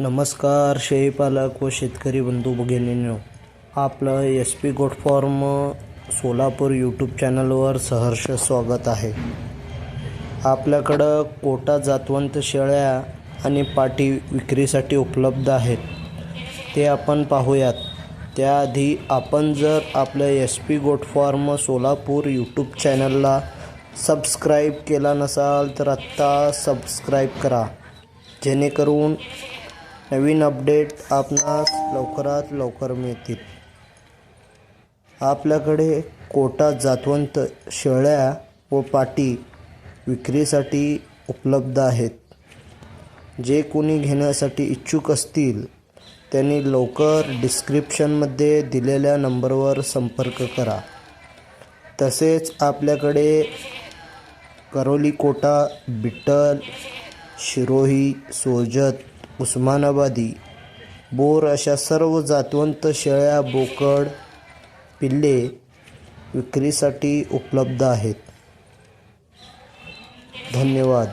नमस्कार शेळीपालक व शेतकरी बंधू भगिनींनो. आपलं S P goat farm Solapur YouTube चॅनलवर सहर्ष स्वागत आहे. आपल्याकडं कोटा जातवंत शेळ्या आणि पाटी विक्रीसाठी उपलब्ध आहेत. ते आपण पाहूयात. त्याआधी आपण जर आपलं S P goat farm Solapur YouTube चॅनलला सबस्क्राईब केला नसाल तर आत्ता सबस्क्राईब करा. जेणेकरून नवीन अपडेट आपणास लवकरात लवकर मिळतील. आपल्याकडे कोटा जातवंत शेळ्या व पाटी विक्रीसाठी उपलब्ध आहेत. जे कोणी घेण्यासाठी इच्छुक असतील त्यांनी लवकर डिस्क्रिप्शनमध्ये दिलेल्या नंबरवर संपर्क करा. तसेच आपल्याकडे करोली कोटा बिट्टल शिरोही सोजत उस्मानाबादी. बोर अशा सर्व जातवंत शेळ्या बोकड पिल्ले विक्रीसाठी उपलब्ध आहेत. धन्यवाद.